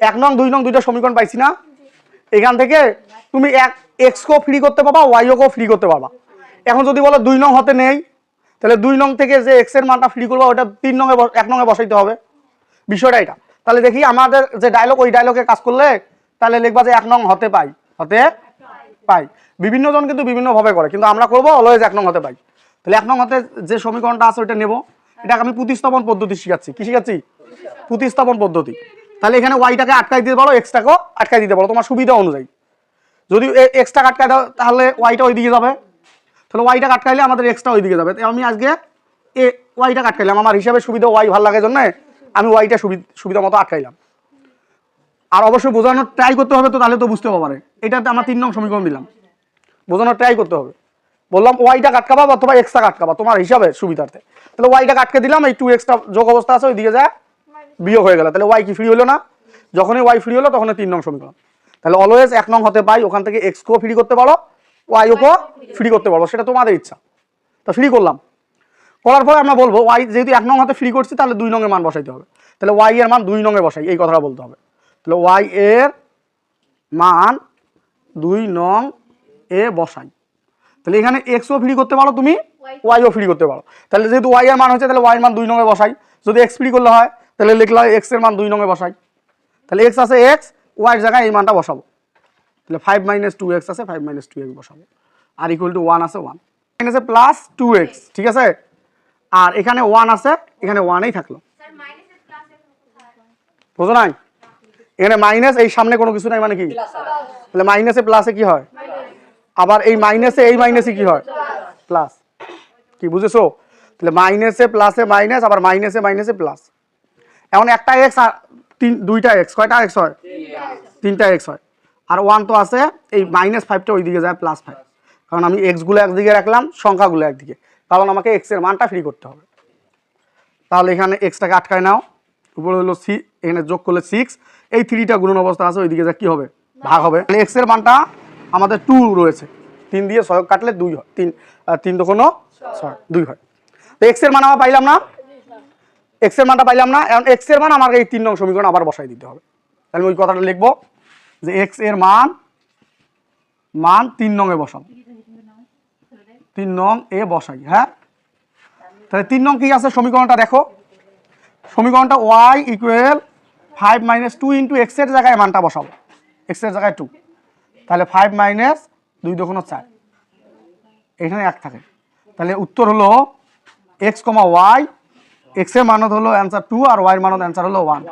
এক নং, দুই নং দুইটা সমীকরণ পাইছি না? এখান থেকে তুমি এক এক্সকেও ফ্রি করতে পারবা ওয়াইওকেও ফ্রি করতে পারবা। এখন যদি বলো দুই নং হতে নেই, তাহলে দুই নং থেকে যে এক্সের মানটা ফ্রি করব, ওটা তিন নঙে এক নঙে বসাইতে হবে। বিষয়টা এটা। তাহলে দেখি আমাদের যে ডায়লগ ওই ডায়লগে কাজ করলে তাহলে লিখবা যে এক নং হতে পাই হতে পাই। বিভিন্ন জন কিন্তু বিভিন্নভাবে করে, কিন্তু আমরা করব অলওয়েজ এক নং হতে পাই। তাহলে এক নং হতে যে সমীকরণটা আছে, ওইটা নেব। এটাকে আমি প্রতিস্থাপন পদ্ধতি শিখাচ্ছি। কি শিখাচ্ছি? প্রতিস্থাপন পদ্ধতি। তাহলে এখানে ওয়াইটাকে আটকাই দিতে পারো এক্সটাকেও আটকাই দিতে পারো, তোমার সুবিধা অনুযায়ী। যদি এক্সট্রা আটকাই দাও, তাহলে ওয়াইটা ওইদিকে যাবে। তাহলে ওয়াইটা আটকাইলে আমাদের এক্সট্রা ওইদিকে যাবে। আমি আজকে এ ওয়াইটা আটকাইলাম। আমার হিসাবে সুবিধা ওয়াই ভালো লাগে জন্য আমি ওয়াইটা সুবিধা মতো আটকাইলাম। আর অবশ্যই বোঝানোর ট্রাই করতে হবে তো, তাহলে তো বুঝতে পারে এটাতে আমার তিন নং সমীকরণ দিলাম। বোঝানোর ট্রাই করতে হবে। বললাম ওয়াইটা কাটকাবা অথবা এক্সট্রা কাটকাবা তোমার হিসাবে সুবিধার্থে। তাহলে ওয়াইটা কাটকে দিলাম, এই টু এক্সট্রা যোগ অবস্থা আছে ওই দিকে যায়। বিয়োগ হয়ে গেল। তাহলে ওয়াই কি ফ্রি হলো না? যখনই ওয়াই ফ্রি হলো তখন তিন নং সমীকরণ। তাহলে অলওয়েজ এক নং হতে পাই ওখান থেকে এক্স কেও ফ্রি করতে পারো ওয়াই ওকেও ফ্রি করতে পারো সেটা তোমাদের ইচ্ছা। তো ফ্রি করলাম। করার পরে আমরা বলব ওয়াই যেহেতু এক নং হাতে ফ্রি করছি তাহলে দুই নঙের মান বসাইতে হবে। তাহলে ওয়াই এর মান দুই নঙে বসাই এই কথাটা বলতে হবে। তাহলে ওয়াই এর মান দুই নং এ বসাই। তাহলে এখানে এক্সও ফ্রি করতে পারো তুমি ওয়াইও ফ্রি করতে পারো। তাহলে যেহেতু ওয়াই এর মান হচ্ছে তাহলে ওয়াই এর মান দুই নঙে বসাই। যদি এক্স ফ্রি করলে হয় তাহলে লিখলে এক্সের মান দুই নঙে বসাই। তাহলে এক্স আছে এক্স ওয়াইয়ের জায়গায় এই মানটা বসাবো। তাহলে ফাইভ মাইনাস টু এক্স আছে ফাইভ মাইনাস টু এক্স বসাবো। আর ইকুয়াল টু ওয়ান আছে ওয়ান এখানে আছে প্লাস টু এক্স ঠিক আছে? আর এখানে ওয়ান আছে এখানে ওয়ানেই থাকল। বুঝো নাই? এখানে মাইনাস এই সামনে কোনো কিছু নাই মানে কি? তাহলে মাইনাসে প্লাসে কি হয়? আবার এই মাইনাসে এই মাইনাসে কি হয়? প্লাস কি বুঝেছ? তাহলে মাইনাসে প্লাসে মাইনাস আবার মাইনাসে মাইনাসে প্লাস এমন একটা এক্স আর তিন, দুইটা এক্স কয়টা এক্স হয়? তিনটা এক্স হয়। আর ওয়ান তো আছে, এই মাইনাস ফাইভটা ওইদিকে যায় প্লাস ফাইভ কারণ আমি এক্সগুলো একদিকে রাখলাম, সংখ্যাগুলো একদিকে। কারণ আমাকে এক্সের মানটা ফ্রি করতে হবে। তাহলে এখানে এক্সটাকে আটকায় নাও। উপরে হলো সি এখানে যোগ করলে সিক্স এই থ্রিটা গুণন অবস্থা আছে, ওইদিকে যা, কী হবে? ভাগ হবে। তাহলে এক্সের মানটা আমাদের টু রয়েছে। তিন দিয়ে ছয় কাটলে দুই হয়। তিন তিন দোকানো ছয়, দুই হয়। তো এক্সের মান আমরা পাইলাম না। এক্সের মানটা পাইলাম না, এখন এক্সের মান আমাকে এই তিন নং সমীকরণ আবার বসাই দিতে হবে। তাহলে ওই কথাটা লিখব যে এক্সের মান মান তিন নং এ বসাবো। তিন নং এ বসাই হ্যাঁ? তাহলে তিন নং কি আছে? সমীকরণটা দেখো। সমীকরণটা y equal five minus two into এক্সের জায়গায় মানটা বসাবো। এক্সের জায়গায় টু তাহলে ফাইভ মাইনাস দুই দোকানো চার। এখানে এক থাকে। তাহলে উত্তর হলো এক্স কমা ওয়াই এক্সের মানদ হলো অ্যান্সার টু আর ওয়াই এর মানত অ্যান্সার হলো ওয়ান